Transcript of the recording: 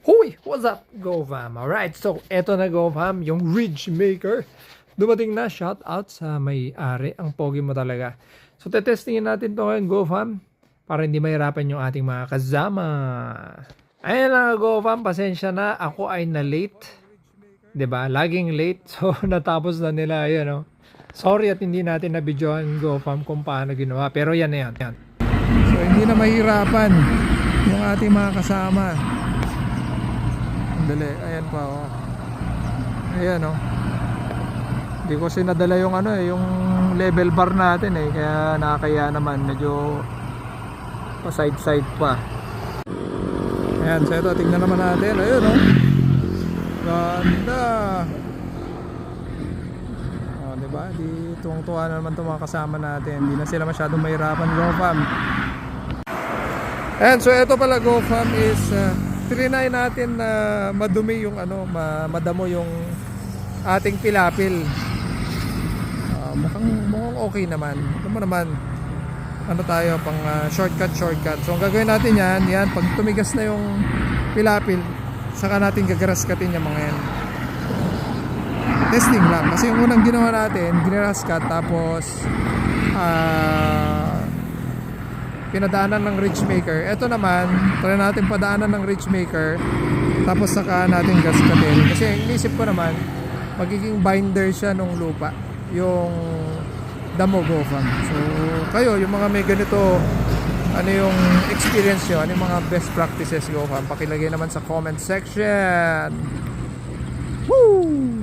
Hoy! What's up, GoFam? Alright, so eto na GoFam, yung Ridge Maker. Dumating na, shout out sa may-ari. Ang pogi mo talaga. So, tetestingin natin to ngayon, GoFam, para hindi mahirapan yung ating mga kasama. Ayan na, GoFam, pasensya na. Ako ay na late. 'Di ba? Laging late. So, natapos na nila, yun, no? Sorry at hindi natin na-videoan, GoFam, kung paano ginawa. Pero yan na yan. yan. So, hindi na mahirapan yung ating mga kasama. Dali, ayan pa oh. Ayan oh. Hindi ko sinadala yung ano eh, yung level bar natin eh, kaya nakakaya naman medyo pa side side pa. Ayan, so ito tingnan naman natin. Ayun oh. Ganda. Oh, 'di ba? Di tuwang-tuwa na naman 'tong mga kasama natin. Hindi na sila masyadong mahirapan, go fam. And so ito pala GoFam is uh, trinay natin na madumi yung ano, ma madamo yung ating pilapil. Ah, mukhang, mukhang okay naman. Mo naman, ano tayo, pang ah, shortcut, shortcut. So ang gagawin natin yan, yan, pag tumigas na yung pilapil, saka natin gagarascatin yung mga yan. Testing lang. Kasi yung unang ginawa natin, ginarascat, tapos ah pinadaanan ng ridge maker. Ito naman, try natin padaanan ng ridge maker tapos saka natin gaskatin. Kasi inisip ko naman, magiging binder siya nung lupa. Yung damo gofam. So, kayo, yung mga may ganito, ano yung experience nyo? Ano yung mga best practices gofam? Pakilagay naman sa comment section. Woo!